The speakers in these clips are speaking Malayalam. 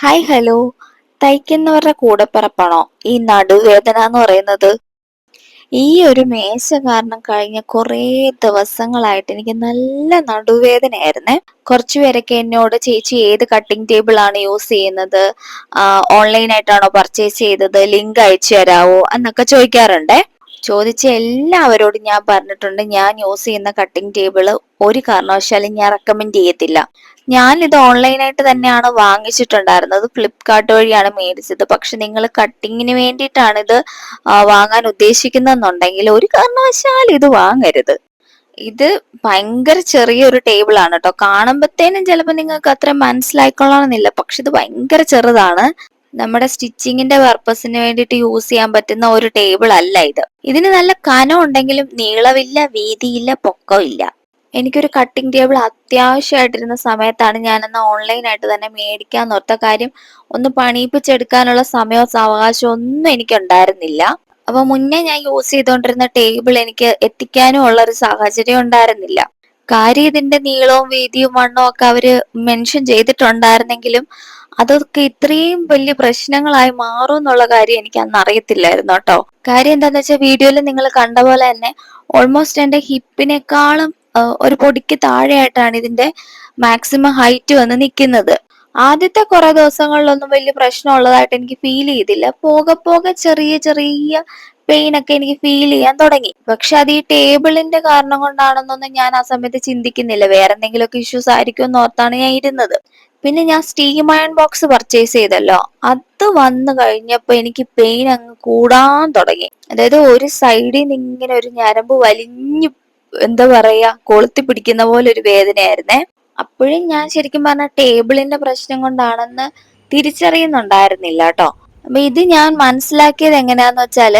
Hi hello തയ്ക്കുന്നവരുടെ കൂടപ്പിറപ്പാണോ? ഈ നടുവേദന എന്ന് പറയുന്നത്? ഈ ഒരു മേശ കാരണം കഴിഞ്ഞ കുറേ ദിവസങ്ങളായിട്ട് എനിക്ക് നല്ല നടുവേദനയായിരുന്നേ. കുറച്ചു പേരൊക്കെ എന്നോട് ചേച്ചി ഏത് കട്ടിംഗ് ടേബിൾ ആണ് യൂസ് ചെയ്യുന്നത്? ഓൺലൈൻ ആയിട്ടാണോ പർച്ചേസ് ചെയ്തത്? ലിങ്ക് അയച്ചു തരാവോ? എന്നൊക്കെ ചോദിക്കാറുണ്ടേ. ചോദിച്ച എല്ലാവരോടും ഞാൻ പറഞ്ഞിട്ടുണ്ട് ഞാൻ യൂസ് ചെയ്യുന്ന കട്ടിംഗ് ടേബിൾ ഒരു കാരണവശാലും ഞാൻ റെക്കമെൻഡ് ചെയ്യത്തില്ല. ഞാൻ ഇത് ഓൺലൈനായിട്ട് തന്നെയാണ് വാങ്ങിച്ചിട്ടുണ്ടായിരുന്നത്. ഫ്ലിപ്കാർട്ട് വഴിയാണ് മേടിച്ചത്. പക്ഷെ നിങ്ങൾ കട്ടിങ്ങിന് വേണ്ടിയിട്ടാണ് ഇത് വാങ്ങാൻ ഉദ്ദേശിക്കുന്നെന്നുണ്ടെങ്കിൽ ഒരു കാരണവശാലും ഇത് വാങ്ങരുത്. ഇത് ഭയങ്കര ചെറിയൊരു ടേബിൾ ആണ് കേട്ടോ. കാണുമ്പത്തേനും ചിലപ്പോൾ നിങ്ങൾക്ക് അത്ര മനസ്സിലായിക്കൊള്ളണമെന്നില്ല. പക്ഷെ ഇത് ഭയങ്കര ചെറുതാണ്. നമ്മുടെ സ്റ്റിച്ചിങ്ങിന്റെ പർപ്പസിന് വേണ്ടിയിട്ട് യൂസ് ചെയ്യാൻ പറ്റുന്ന ഒരു ടേബിൾ അല്ല ഇത്. ഇതിന് നല്ല കനം ഉണ്ടെങ്കിലും നീളമില്ല വീതിയില്ല പൊക്കമില്ല. എനിക്കൊരു കട്ടിംഗ് ടേബിൾ അത്യാവശ്യമായിട്ടിരുന്ന സമയത്താണ് ഞാനെന്ന് ഓൺലൈനായിട്ട് തന്നെ മേടിക്കാൻ ഓർത്ത കാര്യം ഒന്ന് പണിയിപ്പിച്ചെടുക്കാനുള്ള സമയമോ സാവകാശമോ ഒന്നും എനിക്കുണ്ടായിരുന്നില്ല. അപ്പൊ മുന്നേ ഞാൻ യൂസ് ചെയ്തുകൊണ്ടിരുന്ന ടേബിൾ എനിക്ക് എത്തിക്കാനും ഉള്ള ഒരു സാഹചര്യം ഉണ്ടായിരുന്നില്ല. കാര്യം ഇതിന്റെ നീളവും വീതിയും വണ്ണവും ഒക്കെ അവർ മെൻഷൻ ചെയ്തിട്ടുണ്ടായിരുന്നെങ്കിലും അതൊക്കെ ഇത്രയും വലിയ പ്രശ്നങ്ങളായി മാറും എന്നുള്ള കാര്യം എനിക്ക് അന്ന് അറിയത്തില്ലായിരുന്നു കേട്ടോ. കാര്യം എന്താന്ന് വെച്ചാൽ വീഡിയോയിൽ നിങ്ങൾ കണ്ട പോലെ തന്നെ ഓൾമോസ്റ്റ് എന്റെ ഹിപ്പിനേക്കാളും ഒരു പൊടിക്ക് താഴെയായിട്ടാണ് ഇതിന്റെ മാക്സിമം ഹൈറ്റ് വന്ന് നിൽക്കുന്നത് ആദ്യത്തെ കുറെ ദിവസങ്ങളിലൊന്നും വലിയ പ്രശ്നമുള്ളതായിട്ട് എനിക്ക് ഫീൽ ചെയ്തില്ല. പോകെ പോകെ ചെറിയ ചെറിയ പെയിൻ ഒക്കെ എനിക്ക് ഫീൽ ചെയ്യാൻ തുടങ്ങി. പക്ഷെ അത് ഈ ടേബിളിന്റെ കാരണം കൊണ്ടാണെന്നൊന്നും ഞാൻ ആ സമയത്ത് ചിന്തിക്കുന്നില്ല. വേറെ എന്തെങ്കിലുമൊക്കെ ഇഷ്യൂസ് ആയിരിക്കും എന്ന് ഓർത്താണ് ഞാൻ ഇരുന്നത്. പിന്നെ ഞാൻ സ്റ്റീം അയൺ ബോക്സ് പർച്ചേസ് ചെയ്തല്ലോ. അത് വന്നു കഴിഞ്ഞപ്പോ എനിക്ക് പെയിൻ അങ്ങ് കൂടാൻ തുടങ്ങി. അതായത് ഒരു സൈഡിൽ നിന്ന് ഇങ്ങനെ ഒരു ഞരമ്പ് വലിഞ്ഞു എന്താ പറയാ കൊളുത്തി പിടിക്കുന്ന പോലെ ഒരു വേദനയായിരുന്നേ. അപ്പോഴും ഞാൻ ശരിക്കും പറഞ്ഞ ടേബിളിന്റെ പ്രശ്നം കൊണ്ടാണെന്ന് തിരിച്ചറിയുന്നുണ്ടായിരുന്നില്ല കേട്ടോ. അപ്പൊ ഇത് ഞാൻ മനസ്സിലാക്കിയത് എങ്ങനെയാന്ന് വെച്ചാൽ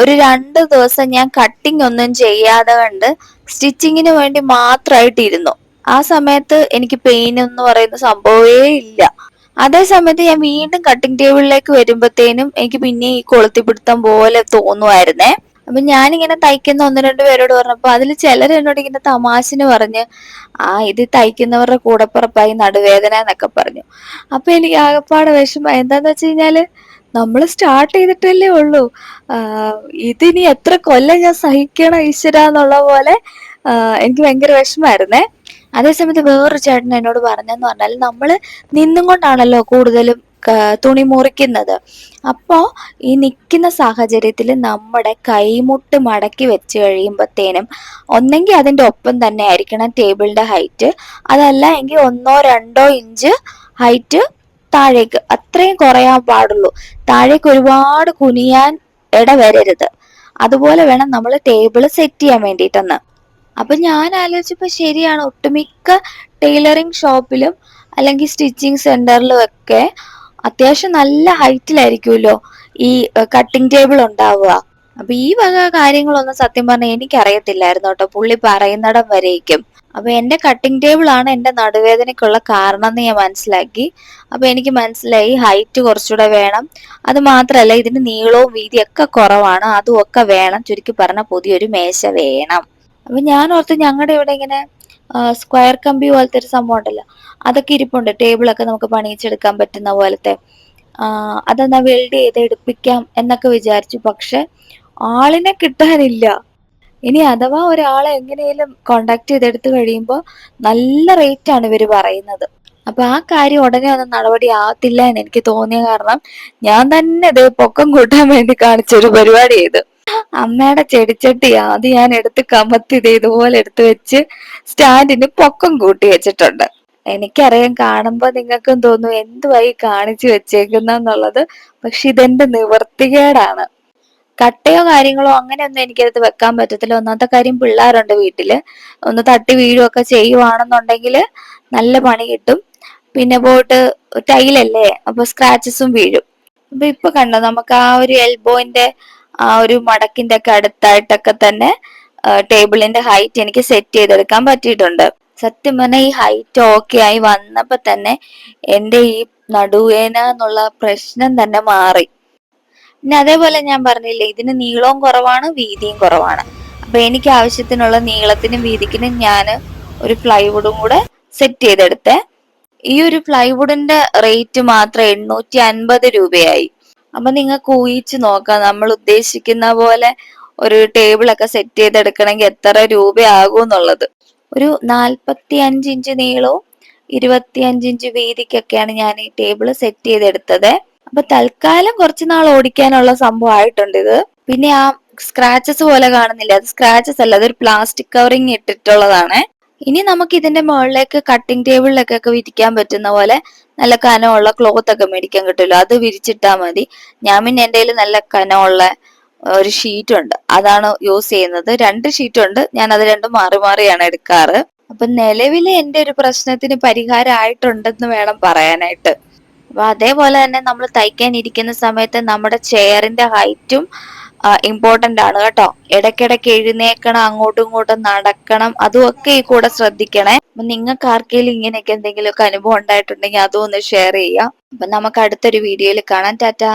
ഒരു രണ്ട് ദിവസം ഞാൻ കട്ടിംഗ് ഒന്നും ചെയ്യാതെ കണ്ട് സ്റ്റിച്ചിങ്ങിന് വേണ്ടി മാത്രമായിട്ടിരുന്നു ആ സമയത്ത് എനിക്ക് പെയിൻ എന്ന് പറയുന്ന സംഭവമേ ഇല്ല. അതേ സമയത്ത് ഞാൻ വീണ്ടും കട്ടിംഗ് ടേബിളിലേക്ക് വരുമ്പോഴത്തേനും എനിക്ക് പിന്നെ ഈ കൊളുത്തിപ്പിടുത്തം പോലെ തോന്നുമായിരുന്നേ അപ്പൊ ഞാനിങ്ങനെ തയ്ക്കുന്ന ഒന്ന് രണ്ട് പേരോട് പറഞ്ഞപ്പോ അതിൽ ചിലർ എന്നോട് ഇങ്ങനെ തമാശന് പറഞ്ഞ് ആ ഇത് തയ്ക്കുന്നവരുടെ കൂടപ്പുറപ്പായി നടുവേദന എന്നൊക്കെ പറഞ്ഞു. അപ്പൊ എനിക്ക് ആകപ്പാടെ വിഷമം. എന്താന്ന് വെച്ച് കഴിഞ്ഞാൽ നമ്മൾ സ്റ്റാർട്ട് ചെയ്തിട്ടല്ലേ ഉള്ളൂ. ഇതിനി എത്ര കൊല്ലം ഞാൻ സഹിക്കണം ഈശ്വര എന്നുള്ള പോലെ എനിക്ക് ഭയങ്കര വിഷമായിരുന്നേ അതേസമയത്ത് വേറൊരു ചേട്ടൻ എന്നോട് പറഞ്ഞെന്ന് പറഞ്ഞാൽ നമ്മൾ നിന്നും കൊണ്ടാണല്ലോ കൂടുതലും തുണി മുറിക്കുന്നത്. അപ്പോ ഈ നിൽക്കുന്ന സാഹചര്യത്തിൽ നമ്മുടെ കൈമുട്ട് മടക്കി വെച്ച് കഴിയുമ്പോഴത്തേനും ഒന്നെങ്കിൽ അതിന്റെ ഒപ്പം തന്നെ ആയിരിക്കണം ടേബിളിന്റെ ഹൈറ്റ്. അതല്ല എങ്കിൽ ഒന്നോ രണ്ടോ ഇഞ്ച് ഹൈറ്റ് താഴേക്ക്. അത്രയും കുറയാൻ പാടുള്ളൂ. താഴേക്ക് ഒരുപാട് കുനിയാൻ ഇടവരരുത്. അതുപോലെ വേണം നമ്മൾ ടേബിൾ സെറ്റ് ചെയ്യാൻ വേണ്ടിയിട്ടൊന്ന്. അപ്പൊ ഞാൻ ആലോചിച്ചപ്പോൾ ശരിയാണ്. ഒട്ടുമിക്ക ടൈലറിംഗ് ഷോപ്പിലും അല്ലെങ്കിൽ സ്റ്റിച്ചിങ് സെന്ററിലും ഒക്കെ അത്യാവശ്യം നല്ല ഹൈറ്റിലായിരിക്കുമല്ലോ ഈ കട്ടിംഗ് ടേബിൾ ഉണ്ടാവുക. അപ്പൊ ഈ വക കാര്യങ്ങളൊന്നും സത്യം പറഞ്ഞാൽ എനിക്കറിയത്തില്ലായിരുന്നു കേട്ടോ. പുള്ളി പറയുന്നിടം വരേക്കും. അപ്പൊ എന്റെ കട്ടിംഗ് ടേബിൾ ആണ് എന്റെ നടുവേദനയ്ക്കുള്ള കാരണം എന്ന് ഞാൻ മനസ്സിലാക്കി. അപ്പൊ എനിക്ക് മനസ്സിലായി ഹൈറ്റ് കുറച്ചുകൂടെ വേണം. അത് മാത്രല്ല ഇതിന് നീളവും വീതിയൊക്കെ കുറവാണ്. അതും ഒക്കെ വേണം. ചുരുക്കി പറഞ്ഞ പുതിയൊരു മേശ വേണം. അപ്പൊ ഞാൻ ഓർത്ത് ഞങ്ങളുടെ ഇവിടെ ഇങ്ങനെ സ്ക്വയർ കമ്പി പോലത്തെ ഒരു സംഭവം ഉണ്ടല്ലോ. അതൊക്കെ ഇരിപ്പുണ്ട്. ടേബിളൊക്കെ നമുക്ക് പണിയിച്ചെടുക്കാൻ പറ്റുന്ന പോലത്തെ. അതെന്നാ വെൽഡ് ചെയ്ത് എടുപ്പിക്കാം എന്നൊക്കെ വിചാരിച്ചു. പക്ഷെ ആളിനെ കിട്ടാനില്ല. ഇനി അഥവാ ഒരാളെ എങ്ങനെയും കോണ്ടാക്ട് ചെയ്തെടുത്ത് കഴിയുമ്പോൾ നല്ല റേറ്റ് ആണ് ഇവർ പറയുന്നത്. അപ്പൊ ആ കാര്യം ഉടനെ ഒന്നും നടപടി ആകത്തില്ല എന്ന് എനിക്ക് തോന്നിയ കാരണം ഞാൻ തന്നെ ഇത് പൊക്കം കൂട്ടാൻ വേണ്ടി കാണിച്ചൊരു പരിപാടി ചെയ്തു. അമ്മയുടെ ചെടിച്ചട്ടി ആദ്യം ഞാൻ എടുത്ത് കമത്തി ഇത് ഇതുപോലെ എടുത്ത് വെച്ച് സ്റ്റാൻഡിന് പൊക്കം കൂട്ടി വെച്ചിട്ടുണ്ട്. എനിക്കറിയാം കാണുമ്പോ നിങ്ങൾക്കും തോന്നും എന്തുവായി കാണിച്ചു വെച്ചേക്കുന്നെന്നുള്ളത്. പക്ഷെ ഇതെന്റെ നിവർത്തികേടാണ്. കട്ടയോ കാര്യങ്ങളോ അങ്ങനെയൊന്നും എനിക്കടുത്ത് വെക്കാൻ പറ്റത്തില്ല. ഒന്നാമത്തെ കാര്യം പിള്ളേരുണ്ട് വീട്ടിൽ. ഒന്ന് തട്ടി വീഴുകയൊക്കെ ചെയ്യുവാണെന്നുണ്ടെങ്കിൽ നല്ല പണി കിട്ടും. പിന്നെ പോയിട്ട് ടൈലല്ലേ? അപ്പൊ സ്ക്രാച്ചസും വീഴും. അപ്പൊ ഇപ്പൊ കണ്ടോ നമുക്ക് ആ ഒരു എൽബോയിന്റെ ആ ഒരു മടക്കിന്റെ ഒക്കെ അടുത്തായിട്ടൊക്കെ തന്നെ ടേബിളിന്റെ ഹൈറ്റ് എനിക്ക് സെറ്റ് ചെയ്തെടുക്കാൻ പറ്റിയിട്ടുണ്ട്. സത്യം പറഞ്ഞാൽ ഈ ഹൈറ്റ് ഓക്കെ ആയി വന്നപ്പോ തന്നെ എന്റെ ഈ നടുവേന എന്നുള്ള പ്രശ്നം തന്നെ മാറി. പിന്നെ അതേപോലെ ഞാൻ പറഞ്ഞില്ലേ ഇതിന് നീളവും കുറവാണ് വീതിയും കുറവാണ്. അപ്പൊ എനിക്ക് ആവശ്യത്തിനുള്ള നീളത്തിനും വീതിക്കിനും ഞാൻ ഒരു പ്ലൈവുഡും കൂടെ സെറ്റ് ചെയ്തെടുത്തേ. ഈ ഒരു ഫ്ലൈവുഡിന്റെ റേറ്റ് മാത്രം എണ്ണൂറ്റി അൻപത് രൂപയായി. അപ്പൊ നിങ്ങൾക്ക് ഊഹിച്ച് നോക്കാം. നമ്മൾ ഉദ്ദേശിക്കുന്ന പോലെ ഒരു ടേബിൾ ഒക്കെ സെറ്റ് ചെയ്തെടുക്കണമെങ്കിൽ എത്ര രൂപയാകും എന്നുള്ളത്. ഒരു നാൽപ്പത്തി അഞ്ച് ഇഞ്ച് നീളവും ഇരുപത്തി അഞ്ച് ഇഞ്ച് വീതിക്കൊക്കെയാണ് ഞാൻ ഈ ടേബിൾ സെറ്റ് ചെയ്തെടുത്തത്. അപ്പൊ തൽക്കാലം കുറച്ച് നാൾ ഓടിക്കാനുള്ള സംഭവം ആയിട്ടുണ്ട് ഇത്. പിന്നെ ആ സ്ക്രാച്ചസ് പോലെ കാണുന്നില്ല. അത് സ്ക്രാച്ചസ് അല്ല. അതൊരു പ്ലാസ്റ്റിക് കവറിങ് ഇട്ടിട്ടുള്ളതാണ്. ഇനി നമുക്ക് ഇതിന്റെ മുകളിലേക്ക് കട്ടിംഗ് ടേബിളിലൊക്കെ വിരിക്കാൻ പറ്റുന്ന പോലെ നല്ല കനമുള്ള ക്ലോത്ത് ഒക്കെ മേടിക്കാൻ കിട്ടുമല്ലോ. അത് വിരിച്ചിട്ടാ മതി. ഞാൻ പിന്നെ എന്റെ നല്ല കനമുള്ള ഒരു ഷീറ്റ് ഉണ്ട്. അതാണ് യൂസ് ചെയ്യുന്നത്. രണ്ട് ഷീറ്റ് ഉണ്ട്. ഞാൻ അത് രണ്ടും മാറി മാറിയാണ് എടുക്കാറ്. അപ്പൊ നിലവിലെ എന്റെ ഒരു പ്രശ്നത്തിന് പരിഹാരമായിട്ടുണ്ടെന്ന് വേണം പറയാനായിട്ട്. അപ്പൊ അതേപോലെ തന്നെ നമ്മൾ തയ്ക്കാൻ ഇരിക്കുന്ന സമയത്ത് നമ്മുടെ ചെയറിന്റെ ഹൈറ്റും ഇമ്പോർട്ടന്റ് ആണ് കേട്ടോ. ഇടയ്ക്കിടയ്ക്ക് എഴുന്നേക്കണം അങ്ങോട്ടും ഇങ്ങോട്ടും നടക്കണം അതും ഒക്കെ ഈ കൂടെ ശ്രദ്ധിക്കണേ. അപ്പൊ നിങ്ങൾക്ക് ആർക്കെങ്കിലും ഇങ്ങനെയൊക്കെ എന്തെങ്കിലുമൊക്കെ അനുഭവം ഉണ്ടായിട്ടുണ്ടെങ്കിൽ അതും ഒന്ന് ഷെയർ ചെയ്യാം. അപ്പൊ നമുക്ക് അടുത്തൊരു വീഡിയോയിൽ കാണാം. ടാറ്റാ.